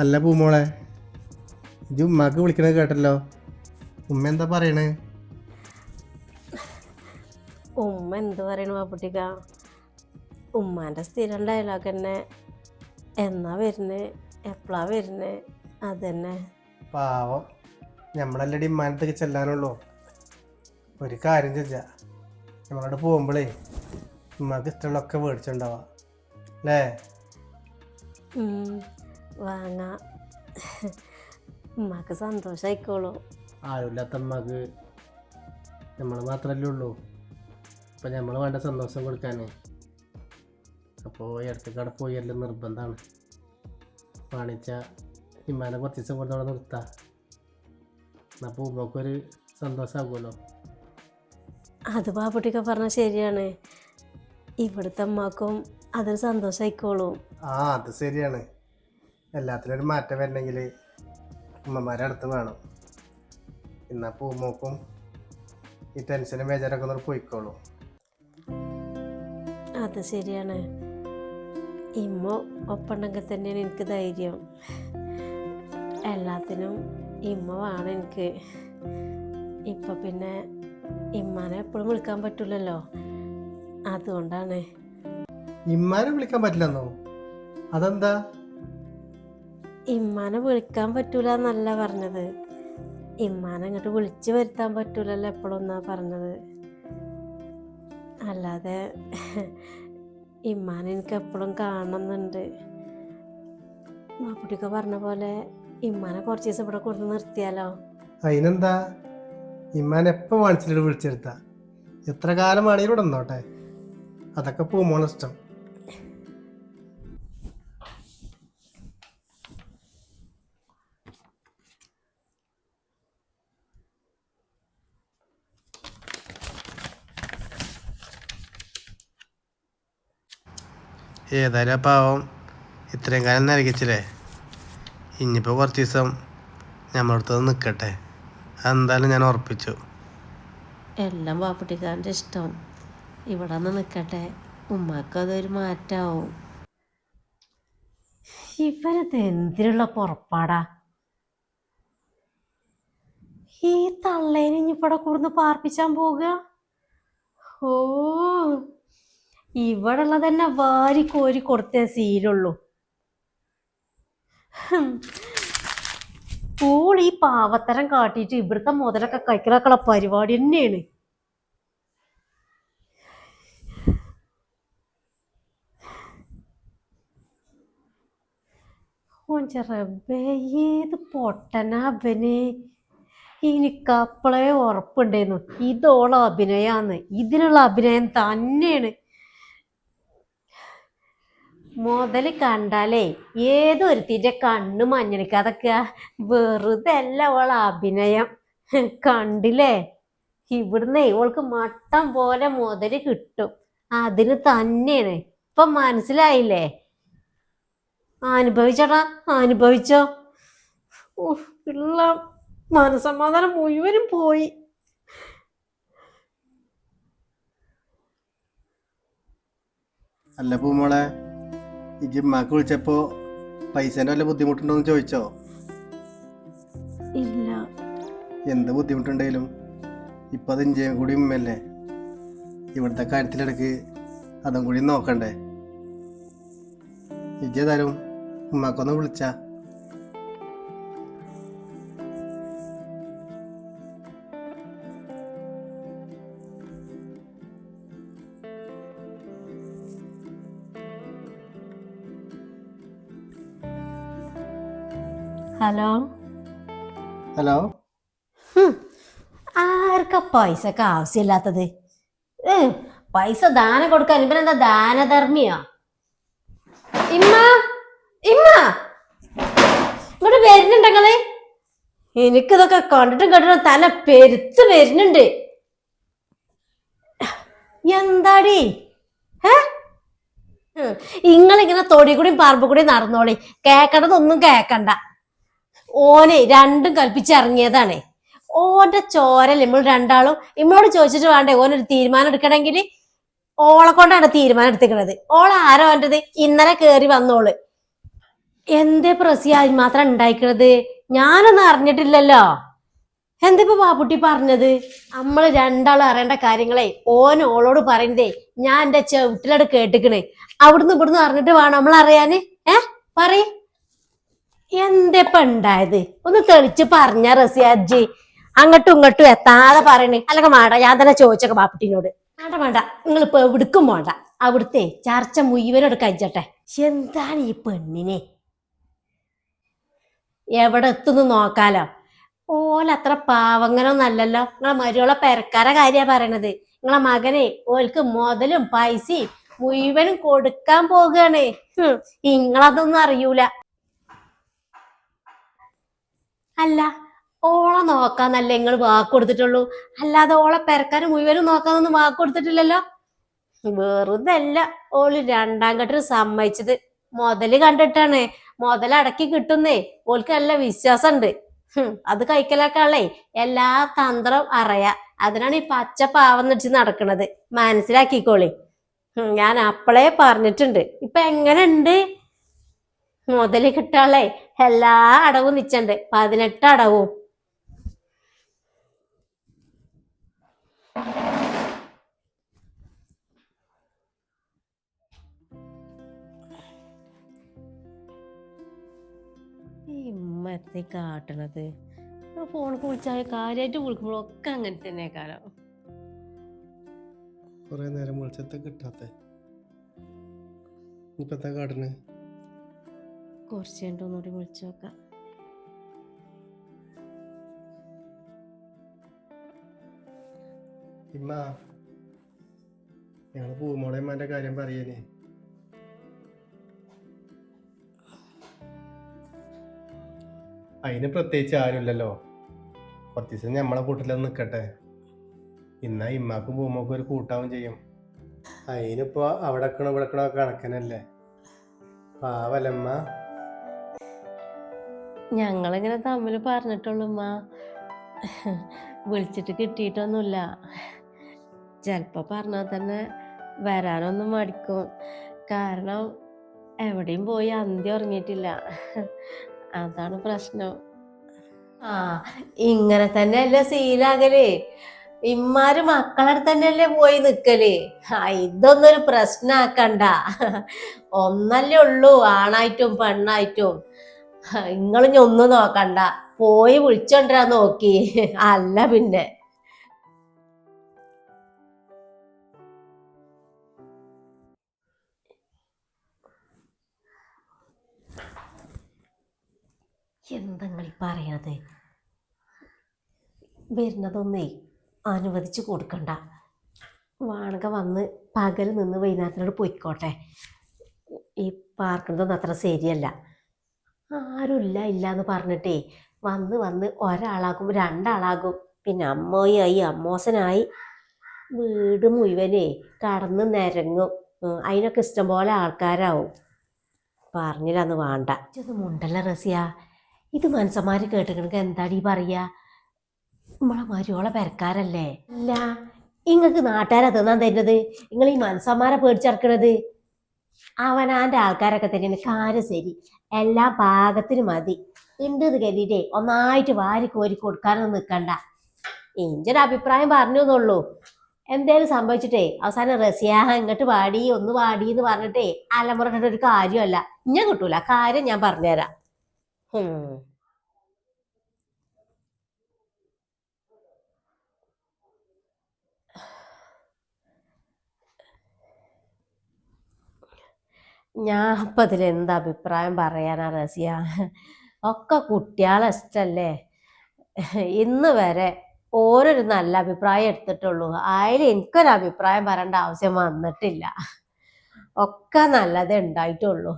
അല്ല പൂമോളെ ഇജ് ഉമ്മാക്ക് വിളിക്കണത് കേട്ടല്ലോ. ഉമ്മ എന്താ പറയണേ? ഉമ്മ എന്ത് പറയണു പാപ്പുട്ടിക്ക ഉമ്മാന്റെ സ്ഥിരം ഡയലോഗ് തന്നെ. എന്നാ വരുന്നേ? എപ്പോഴാ വരുന്നേ? അതന്നെ. പാവം. നമ്മളല്ലടി ഉമ്മാനത്തേക്ക് ചെല്ലാനുള്ളൂ. ഒരു കാര്യം ചോദിച്ചാ നമ്മളവിടെ പോകുമ്പോഴേ ഉമ്മാക്ക് ഇഷ്ടമുള്ളൊക്കെ മേടിച്ചിട്ടുണ്ടാവാ അല്ലേ? വാങ്ങാം ഉമ്മാക്ക് സന്തോഷമായിക്കോളൂ ആരുമില്ലാത്ത ഉമ്മാക്ക്? നമ്മൾ മാത്രമല്ലേ ഉള്ളൂ. അപ്പം നമ്മൾ വേണ്ട സന്തോഷം കൊടുക്കാനേ. അപ്പോൾ ഇടയ്ക്കൊക്കെ കട പോയി എല്ലാം നിർബന്ധമാണ് കാണിച്ച ഇമ്മാനെ കുറച്ച് ദിവസം കൊണ്ട് അവിടെ നിർത്താം. അപ്പോൾ ഉമ്മക്കൊരു സന്തോഷമാകുമല്ലോ അത് പാപ്പുട്ടിക്ക പറഞ്ഞ ശരിയാണ്. ഇവിടുത്തെ അമ്മക്കും അതൊരു സന്തോഷമായിക്കോളും ആ അത് ശരിയാണ്. എല്ലാത്തിനും ഒരു മാറ്റം വരണമെങ്കിൽ ഉമ്മമാരെ അടുത്ത് വേണം. എന്നാൽ പൂമോക്കും ഈ ടെൻഷനും ബേജാറൊക്കെ ഒന്ന് പോയിക്കോളൂ. അത് ശരിയാണ്. ഇമ്മ ഒപ്പുണ്ടെങ്കിൽ തന്നെയാണ് എനിക്ക് ധൈര്യം. എല്ലാത്തിനും ഇമ്മ വേണം എനിക്ക്. ഇപ്പം പിന്നെ ഇമ്മാനെ എപ്പോഴും വിളിക്കാൻ പറ്റില്ലല്ലോ അതുകൊണ്ടാണ്. ഇമ്മാനെ വിളിക്കാൻ പറ്റില്ലെന്നോ? അതെന്താ? ഇമ്മാനെ വിളിക്കാൻ പറ്റൂല എന്നല്ല പറഞ്ഞത്. ഇമ്മാനെ അങ്ങോട്ട് വിളിച്ചു വരുത്താൻ പറ്റൂലല്ലോ എപ്പോഴും എന്നാ പറഞ്ഞത്. അല്ലാതെ ഇമ്മാനെ എനിക്ക് എപ്പോഴും കാണണമെന്നുണ്ട് മാപ്പുട്ടിക്ക പറഞ്ഞ പോലെ ഇമ്മാനെ കുറച്ച് ദിവസം ഇവിടെ കൊടുത്ത് നിർത്തിയാലോ? അതിനെന്താ ഇമ്മാൻ എപ്പോൾ വാണിച്ചിട്ട് വിളിച്ചെടുത്ത? എത്ര കാലം വേണമെങ്കിലും ഇവിടെ നിന്നോട്ടെ? അതൊക്കെ പൂമോളെ ഏതായാലും പാവം ഇത്രയും കാലം നരകിച്ചില്ലേ? ഇനിയിപ്പോൾ കുറച്ച് ദിവസം ഞമ്മളടുത്ത് നിൽക്കട്ടെ അതെന്തായാലും ഞാൻ ഉറപ്പിച്ചു. എല്ലാം പാപ്പട്ടിക്കാരന്റെ ഇഷ്ടം ഇവിടെ നിന്ന് നിൽക്കട്ടെ ഉമ്മാക്ക് അതൊരു മാറ്റാവും. ഇവരത് എന്തിനുള്ള പുറപ്പാടാ? ഈ തള്ളേനെ ഇനിയിവിടെ കൂടുന്ന് പാർപ്പിച്ചാൻ പോവുക? ഓ. ഇവിടെ ഉള്ളത് തന്നെ വാരി കോരി കൊടുത്തേ സീലുള്ളൂ പൂൾ ഈ പാവത്തരം കാട്ടിയിട്ട് ഇവിടുത്തെ മുതലൊക്കെ കഴിക്കലൊക്കെയുള്ള പരിപാടി തന്നെയാണ്. ഓന്റെ റബ്ബേ ഏത് പൊട്ടനാ അവന് എനിക്കപ്പളേ ഉറപ്പുണ്ടായിരുന്നു ഇതോളം അഭിനയാന്ന്. ഇതിനുള്ള അഭിനയം തന്നെയാണ്. മുതൽ കണ്ടാലേ ഏതൊരുത്തിന്റെ കണ്ണ് മഞ്ഞളിക്കാതൊക്കെ വെറുതെ അല്ല അവളെ അഭിനയം. കണ്ടില്ലേ? ഇവിടുന്ന് ഇവൾക്ക് മട്ടം പോലെ മുതൽ കിട്ടും. അതിന് തന്നെയാണ്. ഇപ്പൊ മനസ്സിലായില്ലേ? അനുഭവിച്ചടാ അനുഭവിച്ചോ? ഉള്ള മനസമാധാനം മുഴുവനും പോയി. അല്ല പൂമോളെ ഈ ജിമ്മാക്ക് വിളിച്ചപ്പോ പൈസേന്റെ വല്ല ബുദ്ധിമുട്ടുണ്ടോന്ന് ചോദിച്ചോ? ഇല്ല. എന്ത് ബുദ്ധിമുട്ടുണ്ടെങ്കിലും ഇപ്പൊ അത് ഇഞ്ചയും കൂടി ഉമ്മല്ലേ ഇവിടുത്തെ കാര്യത്തിലിടക്ക് അതും കൂടി നോക്കണ്ടേ? ഇജ്ജേതായാലും ഉമ്മാക്കൊന്ന് വിളിച്ചാ. ഹലോ? ഹലോ? ആർക്കാ പൈസക്ക് ആവശ്യമില്ലാത്തത്? ഏ, പൈസ ദാനം കൊടുക്കാൻ ഇവനെന്താ ദാനധർമ്മിയാ? ഇമ്മ ഇമ്മ! ഇവിടെ വരുന്നുണ്ടെങ്കിലേ എനിക്കിതൊക്കെ കണ്ടിട്ടും കണ്ടിട്ടും തല പെരുത്ത് വരുന്നുണ്ട്. എന്താടി? ഏ. ഇങ്ങളിങ്ങനെ തൊടി കൂടി പറമ്പ് കൂടി നടന്നോളി. കേക്കണ്ടതൊന്നും കേക്കണ്ട. ഓനെ രണ്ടും കൽപ്പിച്ചിറങ്ങിയതാണ്. ഓന്റെ ചോരൽ നമ്മൾ രണ്ടാളും ഇമ്മളോട് ചോദിച്ചിട്ട് വേണ്ടേ ഓനൊരു തീരുമാനം എടുക്കണമെങ്കിൽ ഓളെ കൊണ്ടാണ് തീരുമാനം എടുത്തിക്കണത് ഓൾ ആരോ ഓന്റെത് ഇന്നലെ കേറി വന്നോൾ. എന്തേ പ്രസി അത് മാത്രം ഉണ്ടായിക്കണത്? ഞാനൊന്നും അറിഞ്ഞിട്ടില്ലല്ലോ. എന്തിപ്പോ പാപ്പുട്ടി പറഞ്ഞത്? നമ്മൾ രണ്ടാളും അറിയേണ്ട കാര്യങ്ങളെ ഓൻ ഓളോട് പറയുന്നതേ ഞാൻ എന്റെ ചെവിട്ടിലട് കേട്ടിക്കണേ. അവിടുന്ന് ഇവിടുന്ന് അറിഞ്ഞിട്ട് വേണം നമ്മൾ അറിയാന് ഏ? പറയ്. എന്തേപ്പ ഉണ്ടായത് ഒന്ന് തെളിച്ച് പറഞ്ഞ റസിയാജി അങ്ങോട്ടും ഇങ്ങോട്ടും എത്താതെ പറയണേ. അല്ലെങ്കിൽ വേണ്ട ഞാൻ തന്നെ ചോദിച്ചൊക്കെ ബാപ്പുട്ടിനോട്. വേണ്ട വേണ്ട നിങ്ങൾ ഇപ്പൊ എവിടുക്കും വേണ്ട അവിടുത്തെ ചർച്ച മുഴുവനോട് കഴിച്ചട്ടെ എന്താണ് ഈ പെണ്ണിനെ? എവിടെ എത്തുന്നു നോക്കാലോ. ഓലത്ര പാവങ്ങനൊന്നല്ലല്ലോ നിങ്ങളെ മരുവളെ പെരക്കാരെ കാര്യാ പറയണത്. നിങ്ങളെ മകനെ ഓൽക്ക് മുതലും പൈസയും മുഴുവനും കൊടുക്കാൻ പോകുകയാണ് നിങ്ങളതൊന്നും അറിയൂല. അല്ല ഓളെ നോക്കാന്നല്ലേ നിങ്ങൾ വാക്ക് കൊടുത്തിട്ടുള്ളൂ. അല്ലാതെ ഓളെ പെരക്കാര് മുഴുവനും നോക്കാന്നൊന്നും വാക്ക് കൊടുത്തിട്ടില്ലല്ലോ. വെറുതല്ല ഓൾ രണ്ടാം ഘട്ടം സമ്മതിച്ചത്. മുതൽ കണ്ടിട്ടാണ്. മുതലടക്കി കിട്ടുന്നേ. ഓൾക്ക് നല്ല വിശ്വാസം ഉണ്ട് അത് കഴിക്കലാക്കാളേ എല്ലാ തന്ത്രം അറിയാ. അതിനാണ് ഈ പച്ച പാവം നടിച്ച് നടക്കണത്. മനസ്സിലാക്കിക്കോളി. ഞാൻ അപ്പളേ പറഞ്ഞിട്ടുണ്ട്. ഇപ്പൊ എങ്ങനെ ഉണ്ട് മുതൽ കിട്ടാളേ എല്ലാ അടവും നിച്ചണ്ട്. പതിനെട്ട് അടവും. ഈ ഉമ്മത്തെ കാട്ടണത്? ഫോൺ വിളിച്ചാൽ കാര്യമായിട്ട് വിളിക്കുമ്പോഴൊക്കെ അങ്ങനെ തന്നെ കാലം കുറെ നേരം വിളിച്ചത്തെ കിട്ടാത്ത. ഇപ്പത്തെ കാട്ടിന് കുറച്ച് കഴിഞ്ഞിട്ട് ഒന്നുകൂടി വിളിച്ചു നോക്കാം. ഇമ്മ പൂമോളയമ്മന്റെ കാര്യം പറയേനെ. അതിന് പ്രത്യേകിച്ച് ആരുമില്ലല്ലോ. കുറച്ച് ദിവസം നമ്മളെ കൂട്ടിലൊന്ന് നിൽക്കട്ടെ ഇന്നാ ഇമ്മാക്കും പൂമോക്കും ഒരു കൂട്ടാവും ചെയ്യും. അതിനിപ്പോ അവിടെ നിക്കണോ കണക്കനല്ലേ? പാവലമ്മ ഞങ്ങളിങ്ങനെ തമ്മിൽ പറഞ്ഞിട്ടുള്ളൂ ഉമ്മ വിളിച്ചിട്ട് കിട്ടിയിട്ടൊന്നുമില്ല. ചിലപ്പോ പറഞ്ഞാൽ തന്നെ വരാനൊന്നും മടിക്കും. കാരണം എവിടെയും പോയി അന്തി ഉറങ്ങിയിട്ടില്ല. അതാണ് പ്രശ്നം. ആ ഇങ്ങനെ തന്നെയല്ലേ സീലാകലേ ഇമ്മാര് മക്കളടുത്ത് തന്നെയല്ലേ പോയി നിക്കൽ. ആ ഇതൊന്നും ഒരു പ്രശ്നാക്കണ്ട. ഒന്നല്ലേ ഉള്ളൂ ആണായിട്ടും പെണ്ണായിട്ടും. നിങ്ങളിഞ്ഞ ഒന്നും നോക്കണ്ട. പോയി വിളിച്ചോണ്ടിരാ നോക്കി. അല്ല പിന്നെ. എന്തെങ്കിൽ പറയണത്? വരുന്നതൊന്നേ അനുവദിച്ചു കൊടുക്കണ്ട. വാണക വന്ന് പകൽ നിന്ന് വൈകുന്നേരത്തിനോട് പോയിക്കോട്ടെ. ഈ പാർക്കുന്നതൊന്നും അത്ര ശരിയല്ല. ആരുമില്ല ഇല്ല എന്ന് പറഞ്ഞിട്ടേ. വന്ന് വന്ന് ഒരാളാകും രണ്ടാളാകും. പിന്നെ അമ്മയായി അമ്മോസനായി. വീട് മുഴുവനേ കടന്ന് നിരങ്ങും. അതിനൊക്കെ അതിനൊക്കെ ഇഷ്ടംപോലെ ആൾക്കാരാവും. പറഞ്ഞില്ലാന്ന് വേണ്ട. ഇത് മുണ്ടല്ല റസിയ? ഇത് മനസ്സന്മാർ കേട്ടിക്കണെങ്കിൽ എന്താടി പറയുക നമ്മളെ മരുവോളെ പെരക്കാരല്ലേ? അല്ല ഇങ്ങക്ക് നാട്ടുകാരാ തിന്നാൻ തരുന്നത്? നിങ്ങൾ ഈ മനസ്സന്മാരെ പേടിച്ചിറക്കണത് അവനാന്റെ ആൾക്കാരൊക്കെ തന്നെയാണ്. കാര്യം ശരി. എല്ലാം പാകത്തിന് മതി. എന്ന് കരുതിയിട്ടേ ഒന്നായിട്ട് വാരി കോരി കൊടുക്കാനൊന്നും നിൽക്കണ്ട എന്റെ ഒരു അഭിപ്രായം പറഞ്ഞു എന്നുള്ളൂ എന്തേലും സംഭവിച്ചിട്ടേ അവസാനം റസിയ ഇങ്ങോട്ട് വാടി ഒന്ന് വാടി എന്ന് പറഞ്ഞിട്ടേ അലമുറ ഒരു കാര്യമല്ല ഞാൻ കിട്ടൂല. കാര്യം ഞാൻ പറഞ്ഞുതരാം. ഞാൻ അപ്പം അതിൽ എന്താ അഭിപ്രായം പറയാനാ റസിയ? ഒക്കെ കുട്ടികളെ ഇഷ്ടല്ലേ? ഇന്ന് വരെ ഓരോരു നല്ല അഭിപ്രായം എടുത്തിട്ടുള്ളൂ. അതിൽ എനിക്കൊരു അഭിപ്രായം പറയേണ്ട ആവശ്യം വന്നിട്ടില്ല. ഒക്കെ നല്ലതേ ഉണ്ടായിട്ടുള്ളൂ.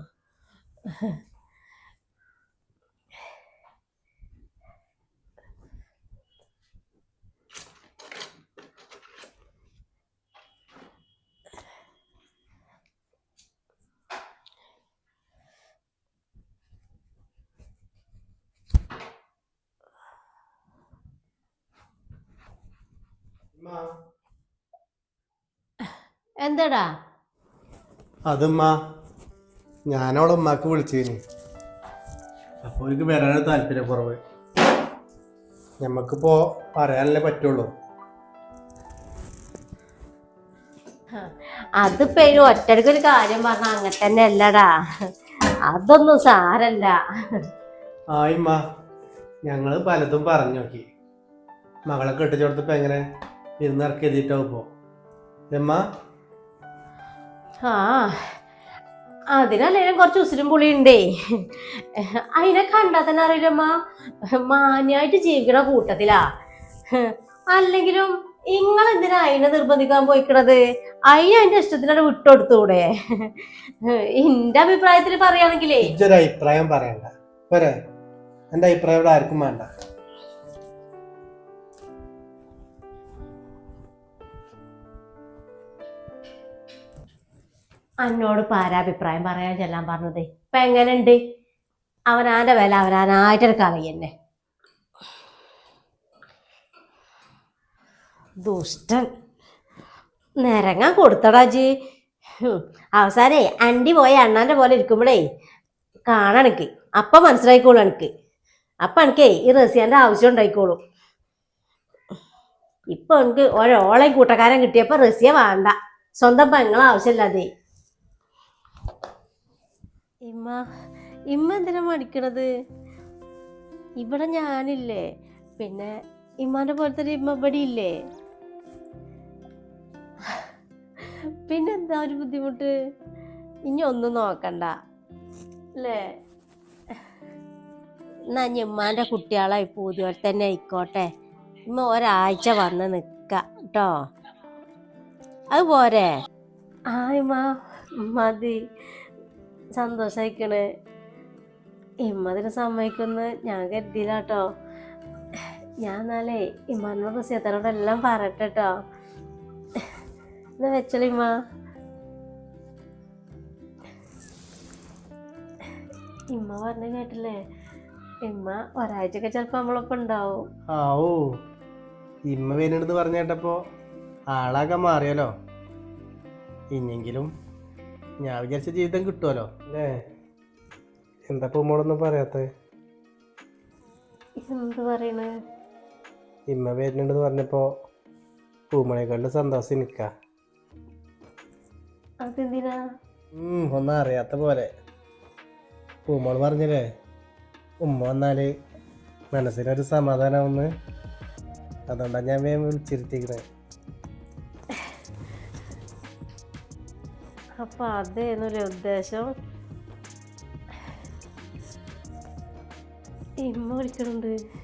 എന്താടാ? അതുമ്മ ഞാനവളെ ഉമ്മാക്ക് വിളിച്ചേന്. അപ്പൊ എനിക്ക് വരാനൊരു താല്പര്യക്കുറവ്. ഞമ്മക്കിപ്പോ പറയാനല്ലേ പറ്റുള്ളൂ. അതിപ്പോ ഒരു ഒറ്റയ്ക്ക് ഒരു കാര്യം പറഞ്ഞ അങ്ങനെ തന്നെ അല്ലടാ. അതൊന്നും സാരല്ല. ആയിമ്മ ഞങ്ങൾ പലതും പറഞ്ഞു നോക്കി. മകളെ കെട്ടിച്ചോടത്തിപ്പോൾ എങ്ങനെ? ഇരുന്നിറക്കി എഴുതിയിട്ടാവും ഇപ്പോൾ രമ്മ ആ അതിനല്ലേലും കുറച്ച് ഉസിരും പുളി ഉണ്ടേ അതിനെ കണ്ടാ തന്നെ അറിയില്ലമ്മ മാന്യായിട്ട് ജീവിക്കണ കൂട്ടത്തിലാ. അല്ലെങ്കിലും നിങ്ങൾ എന്തിനാ അതിനെ നിർബന്ധിക്കാൻ പോയിക്കണത്? അതിന് അതിന്റെ ഇഷ്ടത്തിനോട് വിട്ടുകൊടുത്തൂടെ എന്റെ അഭിപ്രായത്തിൽ പറയുകയാണെങ്കിലേ അഭിപ്രായം പറയണ്ട. പോരെ. എന്റെ അഭിപ്രായം ഇവിടെ ആർക്കും വേണ്ട. എന്നോട് പാരാഭിപ്രായം പറയാൻ ചെല്ലാൻ പറഞ്ഞത്. ഇപ്പൊ എങ്ങനെയുണ്ട്? അവനാന്റെ വില അവനാനായിട്ടൊരു കളയന്നെ ദുഷ്ടൻ. നിരങ്ങാൻ കൊടുത്തടാ ജി. ഹും. അവസാനേ അണ്ടി പോയ അണ്ണാന്റെ പോലെ ഇരിക്കുമ്പോഴേ കാണണക്ക് അപ്പൊ മനസ്സിലായിക്കോളൂ എനിക്ക്. അപ്പൊ എനിക്കേ ഈ റസിയാന്റെ ആവശ്യം ഉണ്ടായിക്കോളും. ഇപ്പൊ എനിക്ക് ഓരോളെയും കൂട്ടക്കാരൻ കിട്ടിയപ്പോ റസിയ വേണ്ട. സ്വന്തം പെങ്ങളെ ആവശ്യമില്ലാതെ. ഇമ്മ ഇമ്മ എന്തിനാ മടിക്കണത്? ഇവിടെ ഞാനില്ലേ. പിന്നെ ഇമ്മാന്റെ പോലത്തെ ഒരു ഇമ്മ ഇവിടെ ഇല്ലേ? പിന്നെന്താ ഒരു ബുദ്ധിമുട്ട്? ഇനി ഒന്നും നോക്കണ്ട. അല്ലേ? എന്നാ ഇനി ഇമ്മാന്റെ കുട്ടികളായി ഇതുപോലെ തന്നെ ആയിക്കോട്ടെ. ഇമ്മ ഒരാഴ്ച വന്ന് നിക്ക കേട്ടോ. അത് പോരെ? ആ ഇമ്മ മതി. സന്തോഷായിക്കണ്. ഇമ്മതിന് സമ്മതിക്കുന്ന് ഞാൻ കരുതിയില്ല കേട്ടോ ഞാൻ എന്നാലേ ഇമ്മാനോട് സീതനോട് എല്ലാം പറയട്ടെ കേട്ടോ എന്നാ വെച്ചോളി ഇമ്മ. ഇമ്മ പറഞ്ഞ കേട്ടില്ലേ? ഇമ്മ ഒരാഴ്ചയൊക്കെ ചിലപ്പോ നമ്മളൊപ്പം ഉണ്ടാവും. ഇമ്മ വരുന്നുണ്ടെന്ന് പറഞ്ഞ കേട്ടപ്പോ ആളാകെ മാറിയല്ലോ. ഇനിയെങ്കിലും ഞാൻ വിചാരിച്ച ജീവിതം കിട്ടുമല്ലോ അല്ലേ? എന്താ ഇപ്പോൾ മോളൊന്നും പറയാത്തത് എന്ത് പറയണേ? ഇമ്മ വരുന്നുണ്ടെന്ന് പറഞ്ഞപ്പോ പൂമണേക്കാളും സന്തോഷം നിക്ക അതെന്തിനാ? ഒന്നും അറിയാത്ത പോലെ. പൂമോൾ പറഞ്ഞില്ലേ ഉമ്മ വന്നാൽ മനസ്സിനൊരു ഒന്ന് അതുകൊണ്ടാണ് ഞാൻ വേഗം വിളിച്ചിരുത്തിക്കണേ. അപ്പൊ അതേന്നൊരു ഉദ്ദേശം. ഇമ്മ വിളിക്കണുണ്ട്.